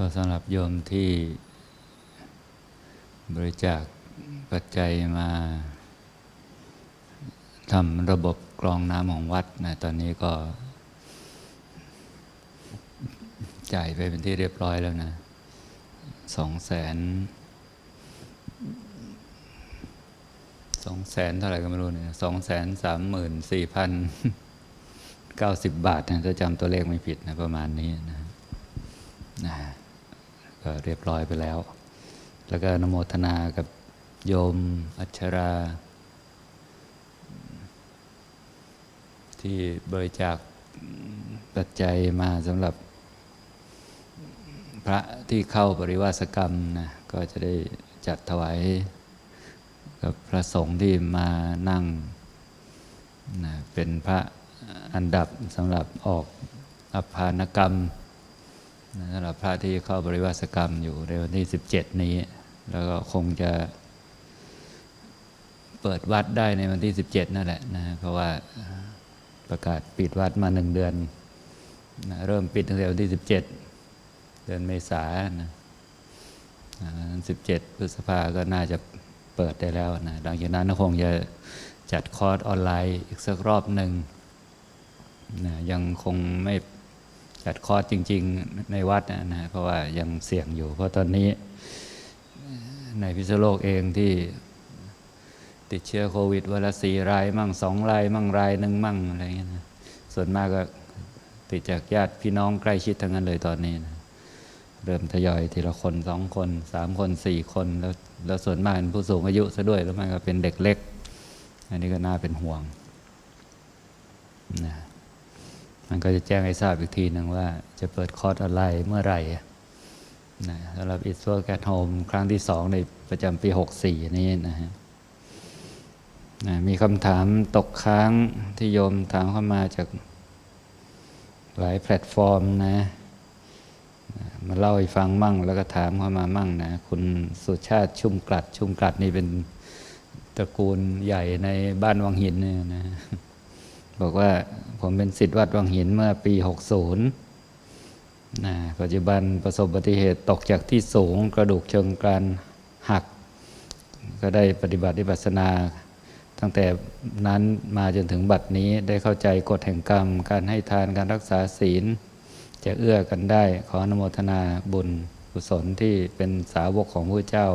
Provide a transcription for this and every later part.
ก็สำหรับโยมที่บริจาคปัจจัยมาทำระบบกรองน้ำของวัดนะตอนนี้ก็ จ่ายไปเป็นที่เรียบร้อยแล้วนะสองแสนสองแสนเท่าไหร่ก็ไม่รู้เนี่ยสองแสนสามหมื่นสี่พันเก้าสิบบาทนะถ้าจำตัวเลขไม่ผิดนะประมาณนี้นะนะ ก็เรียบร้อยไปแล้ว แล้วก็นโมทนากับโยมอัชรา ที่บริจาคปัจจัยมาสำหรับ พระที่เข้าปริวาสกรรมนะก็จะได้จัดถวายกับพระสงฆ์ที่มานั่งนะเป็นพระอันดับสำหรับออกอภานกรรม สำหรับพระที่เข้าปริวาสกรรมอยู่ในวันที่ 17 นี้ แล้วก็คงจะเปิดวัดได้ในวันที่ 17 นั่นแหละนะเพราะว่าประกาศปิดวัดมาหนึ่งเดือนนะเริ่มปิดตั้งแต่วันที่ 17 เดือนเมษายนนะสิบเจ็ดพฤษภาก็น่าจะเปิดได้แล้วนะหลังจากนั้นก็คงจะจัดคอร์สออนไลน์อีกสักรอบหนึ่งนะยังคงไม่ จัดคอร์สจริง ๆ ในวัดนะนะเพราะว่ายังเสี่ยงอยู่ เพราะตอนนี้ในพิษโลกเองที่ติดเชื้อโควิดวันละสี่ราย มั่งสองราย มั่งรายหนึ่งมั่งอะไรเงี้ยนะส่วนมากก็ติดจากญาติพี่น้องใกล้ชิดทั้งนั้นเลยตอนนี้นะเริ่มทยอยทีละคนสองคนสามคนสี่คนแล้วแล้วส่วนมากเป็นผู้สูงอายุซะด้วย แล้วมันก็เป็นเด็กเล็ก อันนี้ก็น่าเป็นห่วงนะ มันก็จะแจ้งให้ทราบอีกทีหนึ่งว่า จะเปิดคอร์สอะไรเมื่อไหร่นะสำหรับ It's Work at Home ครั้งที่สองในประจำปี 64 นี้นะฮะนะมีคำถามตกค้างที่โยมถามเข้ามาจากหลายแพลตฟอร์มนะ มาเล่าให้ฟังมั่ง แล้วก็ถามเข้ามามั่งนะ คุณสุชาติชุ่มกลัด ชุ่มกลัดนี่เป็นตระกูลใหญ่ในบ้านวังหินเนี่ยนะ บอกว่าผมเป็นสิทธิ์วัดวังหินเมื่อปี 60นะปัจจุบันประสบอุบัติเหตุตกจากที่สูงกระดูกเชิงกรานหัก ก็ได้ปฏิบัติวิปัสสนา ตั้งแต่นั้นมาจนถึงบัดนี้ได้เข้าใจกฎแห่งกรรม การให้ทานการรักษาศีล จะเอื้อกันได้ขออนุโมทนาบุญกุศลที่เป็นสาวกของพระเจ้า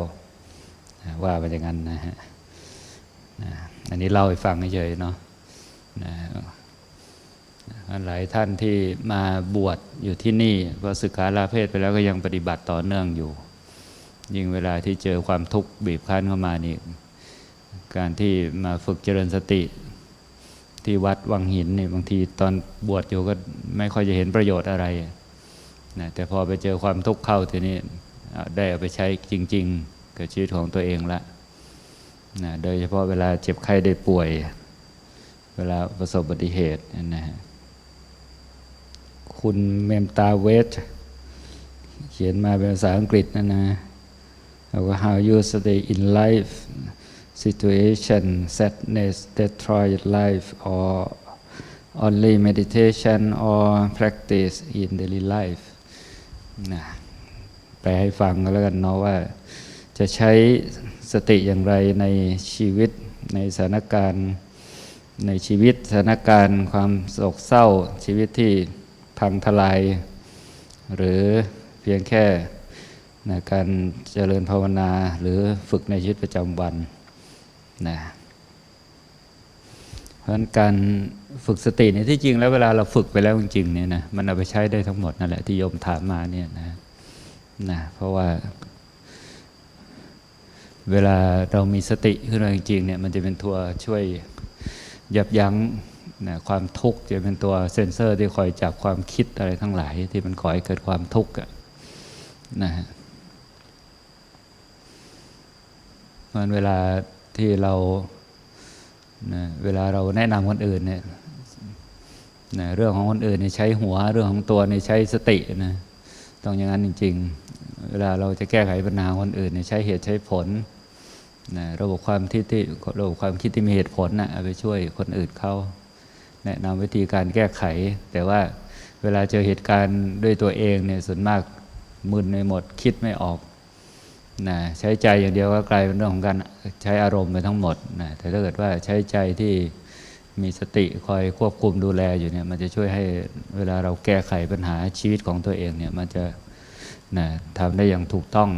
ว่าไปอย่างนั้นนะฮะอันนี้เล่าให้ฟังเฉยเนาะ หลายท่านที่มาบวชอยู่ที่นี่พอศึกษาลาเพศไปแล้วก็ยังปฏิบัติต่อเนื่องอยู่ ยิ่งเวลาที่เจอความทุกข์บีบคั้นเข้ามานี่การที่มาฝึกเจริญสติ ที่วัดวังหินนี่บางทีตอนบวชอยู่ก็ไม่ค่อยจะเห็นประโยชน์อะไรนะแต่พอไปเจอความทุกข์เข้าทีนี้ได้เอาไปใช้จริง ๆ กับชีวิตของตัวเองละนะโดยเฉพาะเวลาเจ็บไข้ได้ป่วย เวลาประสบอุบัติเหตุนะฮะคุณเมมตาเวทเขียนมาเป็นภาษาอังกฤษนะนะว่า how you stay in life situation sadness destroy life or only meditation or practice in daily life นะแปลให้ฟังก็แล้วกันเนาะว่า จะใช้สติอย่างไรในชีวิตในสถานการณ์ ในชีวิตสถานการณ์ความโศกเศร้าชีวิตที่พังทลาย หรือเพียงแค่นะการเจริญภาวนาหรือฝึกในชีวิตประจำวันนะเพราะนั้นการฝึกสติเนี่ยที่จริงแล้วเวลาเราฝึกไปแล้วจริงๆเนี่ยนะมันเอาไปใช้ได้ทั้งหมดนั่นแหละที่โยมถามมาเนี่ยนะนะเพราะว่า เวลาเรามีสติขึ้นมาจริงๆเนี่ยมันจะเป็นตัวช่วย ยับยั้งนะความทุกข์จะเป็นตัวเซ็นเซอร์ที่คอยจับความคิดอะไรทั้งหลาย ที่มันก่อให้เกิดความทุกข์นะฮะมันเวลาที่เรานะเวลาเราแนะนำคนอื่นเนี่ยนะเรื่องของคนอื่นเนี่ยใช้หัว เรื่องของตัวเนี่ยใช้สตินะต้องอย่างนั้นจริง ๆ เวลาเราจะแก้ไขปัญหาคนอื่นเนี่ยใช้เหตุใช้ผล นะระบบความคิดที่ระบบความคิดที่มีเหตุผลนะเอาไปช่วยคนอื่นเขาแนะนำวิธีการแก้ไข แต่ว่าเวลาเจอเหตุการณ์ด้วยตัวเองเนี่ยส่วนมากมึนไปหมดคิดไม่ออกนะใช้ใจอย่างเดียวก็กลายเป็นเรื่องของการใช้อารมณ์ไปทั้งหมดนะแต่ถ้าเกิดว่าใช้ใจที่มีสติคอยควบคุมดูแลอยู่เนี่ยมันจะช่วยให้เวลาเราแก้ไขปัญหาชีวิตของตัวเองเนี่ยมันจะนะทำได้อย่างถูกต้อง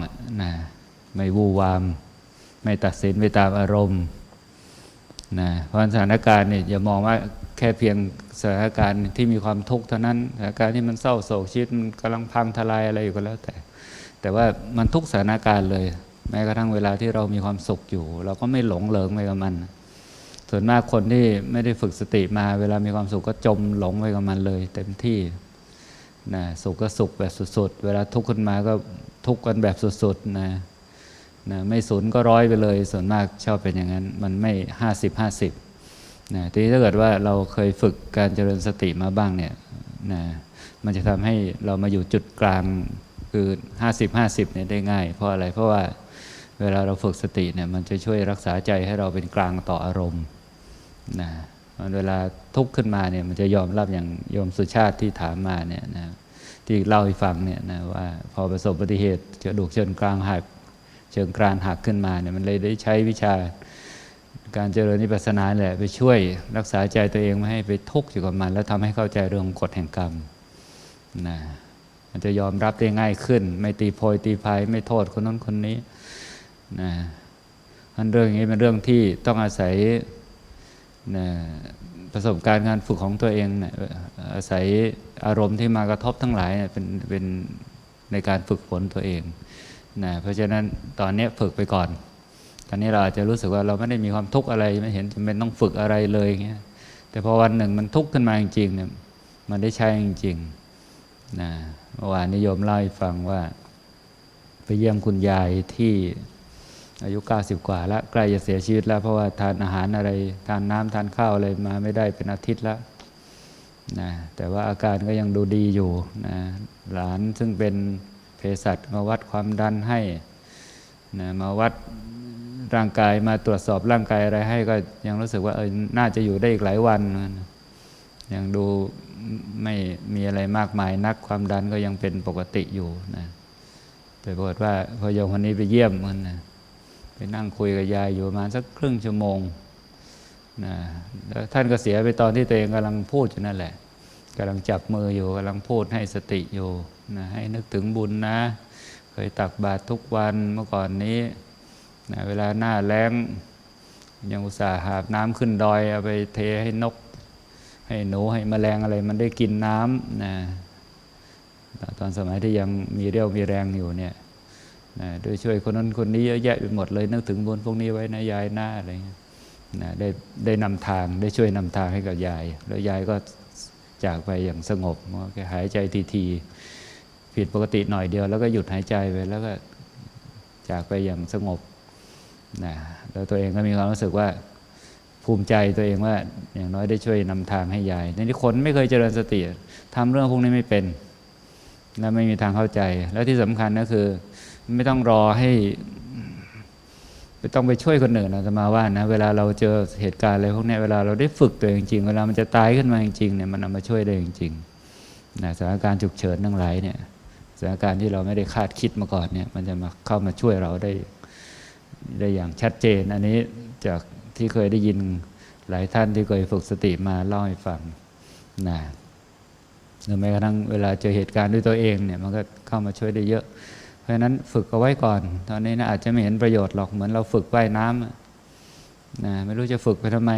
นะไม่วู่วาม ไม่ตัดสินไปตามอารมณ์นะเพราะสถานการณ์เนี่ยอย่ามองว่าแค่เพียงสถานการณ์ที่มีความทุกข์เท่านั้นสถานการณ์ที่มันเศร้าโศกชีวิตมันกำลังพังทลายอะไรอยู่ก็แล้วแต่ แต่ว่ามันทุกสถานการณ์เลย แม้กระทั่งเวลาที่เรามีความสุขอยู่ เราก็ไม่หลงเหลิงไปกับมัน ส่วนมากคนที่ไม่ได้ฝึกสติมาเวลามีความสุขก็จมหลงไปกับมันเลย เต็มที่นะสุขก็สุขแบบสุดๆ เวลาทุกข์ขึ้นมาก็ทุกข์กันแบบสุดๆนะ นะไม่ศูนย์ก็ร้อยไปเลย ส่วนมากชอบเป็นอย่างนั้น มันไม่ห้าสิบห้าสิบนะทีนี้ถ้าเกิดว่าเราเคยฝึกการเจริญสติมาบ้างเนี่ยนะมันจะทำให้เรามาอยู่จุดกลางคือ50 50เนี่ยได้ง่าย เพราะอะไรเพราะว่าเวลาเราฝึกสติเนี่ยมันจะช่วยรักษาใจให้เราเป็นกลางต่ออารมณ์นะมันเวลาทุกข์ขึ้นมาเนี่ยมันจะยอมรับอย่างโยมสุชาติที่ถามมาเนี่ยนะที่เล่าให้ฟังเนี่ยนะว่าพอประสบอุบัติเหตุกระดูกเชิงกลางหัก เชิงกรานหักขึ้นมาเนี่ยมันเลยได้ใช้วิชาการเจริญนิพพานาแหละไปช่วยรักษาใจตัวเองไม่ให้ไปทุกข์อยู่กับมัน แล้วทำให้เข้าใจเรื่องกฎแห่งกรรมนะมันจะยอมรับได้ง่ายขึ้น ไม่ตีโพยตีพายไม่โทษคนนั้นคนนี้นะอันเรื่องนี้เป็นเรื่องที่ต้องอาศัยนะประสบการณ์การฝึกของตัวเองนะอาศัยอารมณ์ที่มากระทบทั้งหลายเนี่ยเป็นเป็นในการฝึกฝนตัวเอง นะเพราะฉะนั้นตอนนี้ฝึกไปก่อน ตอนนี้เราอาจจะรู้สึกว่าเราไม่ได้มีความทุกข์อะไรไม่เห็นจำเป็นต้องฝึกอะไรเลยเงี้ยแต่พอวันหนึ่งมันทุกข์ขึ้นมาจริงๆเนี่ยมันได้ใช้จริงๆนะเมื่อวานนิยมเล่าให้ฟังว่า ไปเยี่ยมคุณยายที่อายุ 90 กว่าแล้วใกล้จะเสียชีวิตแล้ว เพราะว่าทานอาหารอะไร ทานน้ำทานข้าวอะไรมาไม่ได้เป็นอาทิตย์แล้วนะแต่ว่าอาการก็ยังดูดีอยู่นะหลานซึ่งเป็น เภสัชมาวัดความดันให้นะมาวัดร่างกายมาตรวจสอบร่างกายอะไรให้ก็ยังรู้สึกว่าเออน่าจะอยู่ได้อีกหลายวันยังดูไม่มีอะไรมากมายนักความดันก็ยังเป็นปกติอยู่นะแต่ปรากฏว่าพอโยมคนนี้ไปเยี่ยมมันนะไปนั่งคุยกับยายอยู่ประมาณสักครึ่งชั่วโมงนะแล้วท่านก็เสียไปตอนที่ตัวเองกำลังพูดอยู่นั่นแหละ กำลังจับมืออยู่กำลังพูดให้สติอยู่นะให้นึกถึงบุญนะ เคยตักบาตรทุกวันเมื่อก่อนนี้นะเวลาหน้าแล้ง ยังอุตส่าห์หาบน้ำขึ้นดอยเอาไปเทให้นก ให้หนูให้แมลงอะไรมันได้กินน้ำนะตอนสมัยที่ยังมีเรี่ยวมีแรงอยู่เนี่ยนะโดยช่วยคนนั้นคนนี้เยอะแยะไปหมดเลยนึกถึงบุญพวกนี้ไว้นะยายหน้าอะไรเงี้ยนะได้ได้นำทางได้ช่วยนำทางให้กับยาย แล้วยายก็ จากไปอย่างสงบแค่หายใจทีๆผิดปกติหน่อยเดียว แล้วก็หยุดหายใจไปแล้วก็จากไปอย่างสงบนะแล้วตัวเองก็มีความรู้สึกว่าภูมิใจตัวเองว่าอย่างน้อยได้ช่วยนำทางให้ยายในที่คนไม่เคยเจริญสติทำเรื่องพวกนี้ไม่เป็น และไม่มีทางเข้าใจ แล้วที่สำคัญก็คือ ไม่ต้องรอให้ ไม่ต้องไปช่วยคนอื่นนะจะมาว่านะ เวลาเราเจอเหตุการณ์อะไรพวกนี้เวลาเราได้ฝึกตัวจริงๆเวลามันจะตายขึ้นมาจริงๆเนี่ยมันเอามาช่วยได้จริงๆนะสถานการณ์ฉุกเฉินทั้งหลายเนี่ยสถานการณ์ที่เราไม่ได้คาดคิดมาก่อนเนี่ยมันจะมาเข้ามาช่วยเราได้ได้อย่างชัดเจน อันนี้จากที่เคยได้ยินหลายท่านที่เคยฝึกสติมาเล่าให้ฟังนะหรือแม้กระทั่งเวลาเจอเหตุการณ์ด้วยตัวเองเนี่ยมันก็เข้ามาช่วยได้เยอะ เพราะนั้นฝึกเอาไว้ก่อน ตอนนี้นะอาจจะไม่เห็นประโยชน์หรอกเหมือนเราฝึกว่ายน้ำนะไม่รู้จะฝึกไปทำไม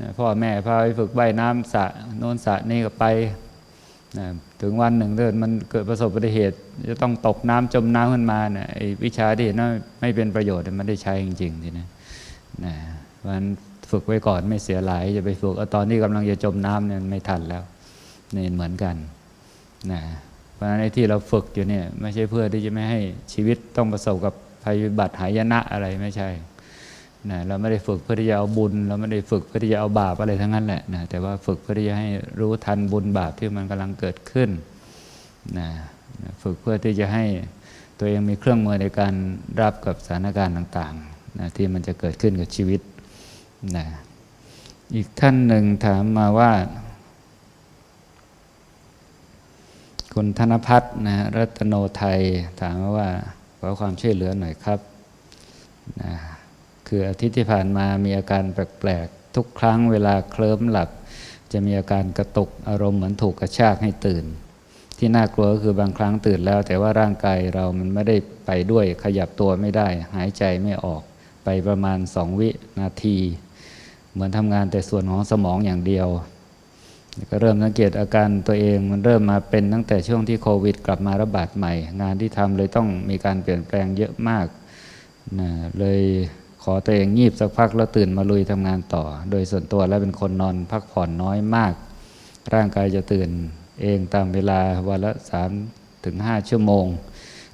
นะพ่อแม่พาไปฝึกว่ายน้ำสะโน้นสะนี่ก็ไปนะถึงวันหนึ่งเดินมันเกิดประสบอุบัติเหตุ จะต้องตกน้ำจมน้ำขึ้นมาเนี่ยไอ้วิชาที่เห็นว่าไม่เป็นประโยชน์มันได้ใช้จริงๆทีนะนะเพราะฉะนั้นฝึกไว้ก่อนไม่เสียหลายจะไปฝึกเอาตอนที่กำลังจะจมน้ำเนี่ยไม่ทันแล้วเนี่เหมือนกันนะ เพราะฉะนั้นไอ้ที่เราฝึกอยู่เนี่ยไม่ใช่เพื่อที่จะไม่ให้ชีวิตต้องประสบกับภัยพิบัติหายนะอะไรไม่ใช่นะเราไม่ได้ฝึกเพื่อที่จะเอาบุญ เราไม่ได้ฝึกเพื่อที่จะเอาบาปอะไรทั้งนั้นแหละนะแต่ว่าฝึกเพื่อที่จะให้รู้ทันบุญบาปที่มันกำลังเกิดขึ้นนะฝึกเพื่อที่จะให้ตัวเองมีเครื่องมือในการรับกับสถานการณ์ต่างๆนะที่มันจะเกิดขึ้นกับชีวิตนะอีกท่านหนึ่งถามมาว่า คุณธนพัฒน์นะรัตโนไทยถามมาว่าขอความช่วยเหลือหน่อยครับนะคืออาทิตย์ที่ผ่านมามีอาการแปลกๆ ทุกครั้งเวลาเคลิ้มหลับ จะมีอาการกระตุกอารมณ์เหมือนถูกกระชากให้ตื่น ที่น่ากลัวก็คือบางครั้งตื่นแล้ว แต่ว่าร่างกายเรามันไม่ได้ไปด้วยขยับตัวไม่ได้ หายใจไม่ออกไปประมาณสองวินาที เหมือนทำงานแต่ส่วนของสมองอย่างเดียว ก็เริ่มสังเกตอาการตัวเองมันเริ่มมาเป็นตั้งแต่ช่วงที่โควิด กลับมาระบาดใหม่ งานที่ทำเลยต้องมีการเปลี่ยนแปลงเยอะมากนะเลยขอตัวเองงีบสักพักแล้วตื่นมาลุยทำงานต่อ โดยส่วนตัวแล้วเป็นคนนอนพักผ่อนน้อยมาก ร่างกายจะตื่นเองตามเวลาวันละ3ถึง5ชั่วโมง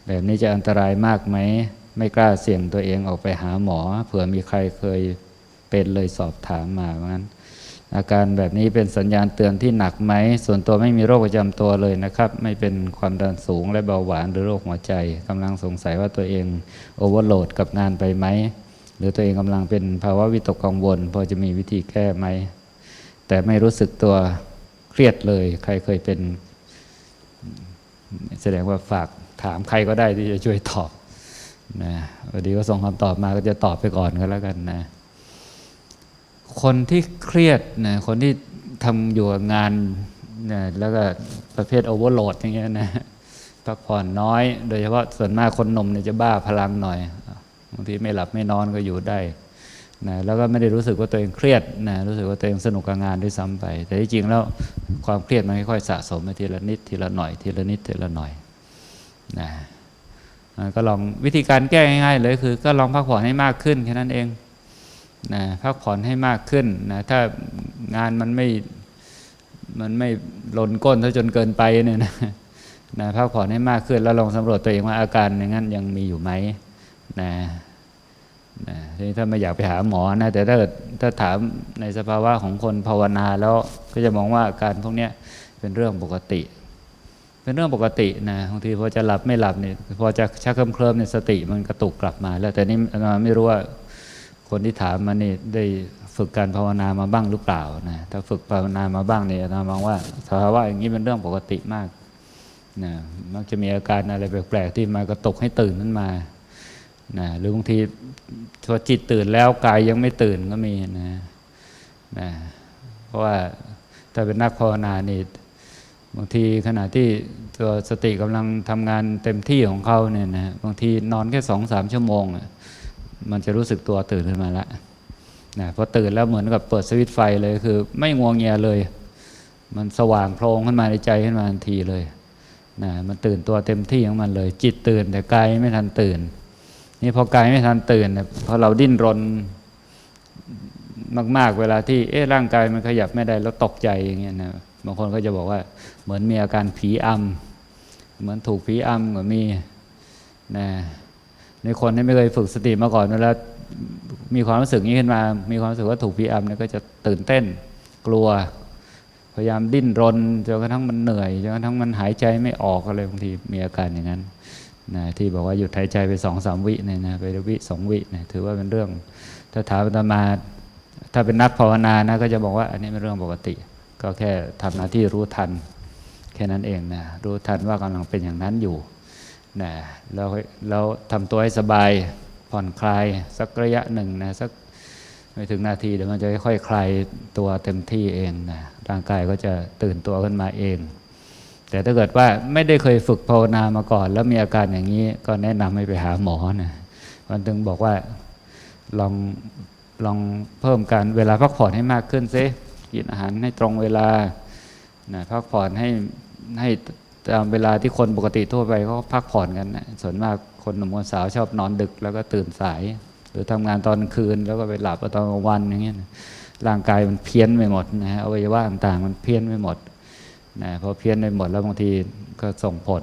แบบนี้จะอันตรายมากไหมไม่กล้าเสี่ยงตัวเองออกไปหาหมอ เผื่อมีใครเคยเป็นเลยสอบถามมาว่างั้น อาการแบบนี้เป็นสัญญาณเตือนที่หนักไหม ส่วนตัวไม่มีโรคประจำตัวเลยนะครับ ไม่เป็นความดันสูงและเบาหวานหรือโรคหัวใจกำลังสงสัยว่าตัวเองโอเวอร์โหลดกับงานไปไหม หรือตัวเองกำลังเป็นภาวะวิตกกังวล พอจะมีวิธีแก้ไหม แต่ไม่รู้สึกตัวเครียดเลย ใครเคยเป็น แสดงว่าฝากถามใครก็ได้ที่จะช่วยตอบนะพอดีก็ส่งคำตอบมาก็จะตอบไปก่อนก็แล้วกันนะ คนที่เครียดนะคนที่ทำอยู่งานนะแล้วก็ประเภทโอเวอร์โหลดอย่างเงี้ยนะพักผ่อนน้อย โดยเฉพาะส่วนมากคนหนุ่มเนี่ยจะบ้าพลังหน่อยบางทีไม่หลับไม่นอนก็อยู่ได้นะแล้วก็ไม่ได้รู้สึกว่าตัวเองเครียดนะรู้สึกว่าตัวเองสนุกกับงานด้วยซ้ำไป แต่ที่จริงแล้วความเครียดมันค่อยๆสะสมไปทีละนิดทีละหน่อยทีละนิดทีละหน่อยนะก็ลองวิธีการแก้ง่ายๆเลยคือ ก็ลองพักผ่อนให้มากขึ้นแค่นั้นเอง นะพักผ่อนให้มากขึ้นนะถ้างานมันไม่มันไม่หล่นก้นซะจนเกินไปเนี่ยนะนะพักผ่อนให้มากขึ้น แล้วลองสำรวจตัวเองว่าอาการอย่างนั้นยังมีอยู่ไหมนะนะทีนี้ถ้าไม่อยากไปหาหมอนะแต่ถ้าถ้าถามในสภาวะของคนภาวนาแล้วก็จะมองว่าอาการพวกนี้เป็นเรื่องปกติ เป็นเรื่องปกตินะบางทีพอจะหลับไม่หลับเนี่ยพอจะชักเคลิ้มเคลิ้มเนี่ยสติมันกระตุกกลับมา แล้วแต่นี่อาตมาไม่รู้ว่า คนที่ถามมานี่ได้ฝึกการภาวนามาบ้างหรือเปล่านะถ้าฝึกภาวนามาบ้างเนี่ยอาตมามองว่าสภาวะอย่างนี้เป็นเรื่องปกติมากนะมักจะมีอาการอะไรแปลกๆที่มากระตุกให้ตื่นขึ้นมานะหรือบางทีพอจิตตื่นแล้วกายยังไม่ตื่นก็มีนะนะเพราะว่าถ้าเป็นนักภาวนานี่บางทีขณะที่ตัวสติกำลังทำงานเต็มที่ของเขาเนี่ยนะบางทีนอนแค่สองสามชั่วโมงอะ มันจะรู้สึกตัวตื่นขึ้นมาแล้วนะพอตื่นแล้วเหมือนกับเปิดสวิตไฟเลยคือ ไม่งวงเงียเลย มันสว่างโพลงขึ้นมาในใจขึ้นมาทันทีเลยนะมันตื่นตัวเต็มที่ของมันเลย จิตตื่นแต่กายไม่ทันตื่น นี่พอกายไม่ทันตื่นเนี่ยพอเราดิ้นรนมาก ๆ เวลาที่เอ๊ะร่างกายมันขยับไม่ได้แล้วตกใจอย่างเงี้ยนะบางคนก็จะบอกว่าเหมือนมีอาการผีอำเหมือนถูกผีอำก็มีนะ ในคนที่ไม่เคยฝึกสติมาก่อนเวลามีความรู้สึกนี้ขึ้นมา มีความรู้สึกว่าถูกพีอัมเนี่ยก็จะตื่นเต้นกลัว พยายามดิ้นรนจนกระทั่งมันเหนื่อยจนกระทั่งมันหายใจไม่ออกอะไรบางทีมีอาการอย่างนั้นนะที่บอกว่าหยุดหายใจไปสองสามวิเนี่ยนะไปวิสองวิเนี่ยถือว่าเป็นเรื่องถ้าถามอาตมา ถ้าเป็นนักภาวนานะก็จะบอกว่าอันนี้เป็นเรื่องปกติ ก็แค่ทำหน้าที่รู้ทัน แค่นั้นเองนะรู้ทันว่ากำลังเป็นอย่างนั้นอยู่ นะแล้วแล้วทำตัวให้สบายผ่อนคลายสักระยะหนึ่งนะสักไม่ถึงนาทีเดี๋ยวมันจะค่อยๆคลายตัวเต็มที่เองนะร่างกายก็จะตื่นตัวขึ้นมาเอง แต่ถ้าเกิดว่าไม่ได้เคยฝึกภาวนามาก่อน แล้วมีอาการอย่างนี้ก็แนะนำให้ไปหาหมอนะวันถึงบอกว่าลองลองเพิ่มการเวลาพักผ่อนให้มากขึ้นซิกินอาหารให้ตรงเวลานะพักผ่อนให้ให้ ตามเวลาที่คนปกติทั่วไปเขาพักผ่อนกันนะส่วนมากคนหนุ่มคนสาวชอบนอนดึก แล้วก็ตื่นสาย หรือทำงานตอนคืน แล้วก็ไปหลับตอนกลางวันอย่างเงี้ยร่างกายมันเพี้ยนไปหมดนะฮะอวัยวะต่างๆ มันเพี้ยนไปหมดนะพอเพี้ยนไปหมดแล้วบางทีก็ส่งผล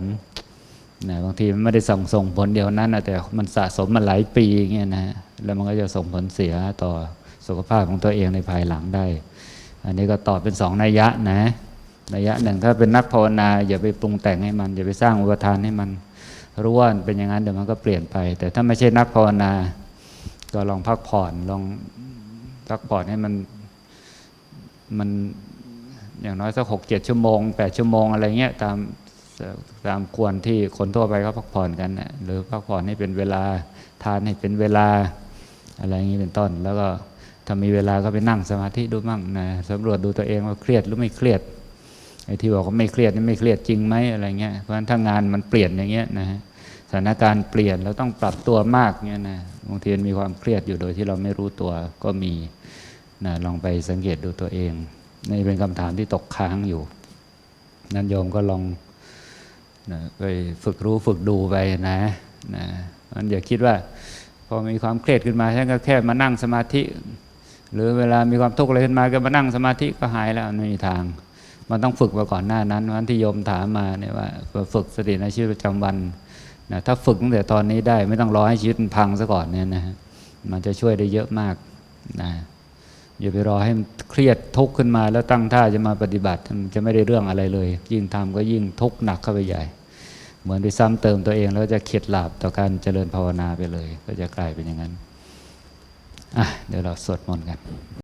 นะบางทีมันไม่ได้ส่งส่งผลเดียวนั้นนะแต่มันสะสมมาหลายปีอย่างเงี้ยนะแล้วมันก็จะส่งผลเสียต่อสุขภาพของตัวเองในภายหลังได้ อันนี้ก็ตอบเป็นสองนัยยะนะ ระยะหนึ่งถ้าเป็นนักภาวนาอย่าไปปรุงแต่งให้มัน อย่าไปสร้างอุปทานให้มันรู้ว่าเป็นอย่างนั้นเดี๋ยวมันก็เปลี่ยนไป แต่ถ้าไม่ใช่นักภาวนา ก็ลองพักผ่อนลองพักผ่อนให้มันมันอย่างน้อยสักหกเจ็ดชั่วโมงแปดชั่วโมงอะไรเงี้ยตามตามควรที่คนทั่วไปเขาพักผ่อนกันนะหรือพักผ่อนให้เป็นเวลาทานให้เป็นเวลาอะไรอย่างนี้เป็นต้น แล้วก็ถ้ามีเวลาก็ไปนั่งสมาธิดูมั่งนะสำรวจดูตัวเองว่าเครียดหรือไม่เครียด ไอ้ที่บอกว่าไม่เครียดนี่ไม่เครียดจริงไหมอะไรเงี้ยเพราะฉะนั้นถ้างานมันเปลี่ยนอย่างเงี้ยนะฮะสถานการณ์เปลี่ยนเราต้องปรับตัวมากเงี้ยนะบางทีมันมีความเครียดอยู่โดยที่เราไม่รู้ตัวก็มีนะลองไปสังเกตดูตัวเองนี่เป็นคำถามที่ตกค้างอยู่ นั่นโยมก็ลองนะไปฝึกรู้ฝึกดูไปนะนะมันอย่าคิดว่า พอมีความเครียดขึ้นมาฉันก็แค่มานั่งสมาธิ หรือเวลามีความทุกข์อะไรขึ้นมาก็มานั่งสมาธิก็หายแล้วไม่มีทาง มันต้องฝึกมาก่อนหน้านั้นวันที่โยมถามมาเนี่ยว่าฝึกสติในชีวิตประจำวันนะถ้าฝึกตั้งแต่ตอนนี้ได้ไม่ต้องรอให้ชีวิตมันพังซะก่อนเนี่ยนะฮะมันจะช่วยได้เยอะมากนะอย่าไปรอให้มันเครียดทุกข์ขึ้นมา แล้วตั้งท่าจะมาปฏิบัติมันจะไม่ได้เรื่องอะไรเลย ยิ่งทำก็ยิ่งทุกข์หนักเข้าไปใหญ่ เหมือนไปซ้ำเติมตัวเอง แล้วจะเข็ดหลาบต่อการเจริญภาวนาไปเลย ก็จะกลายเป็นอย่างนั้นอะเดี๋ยวเราสวดมนต์กัน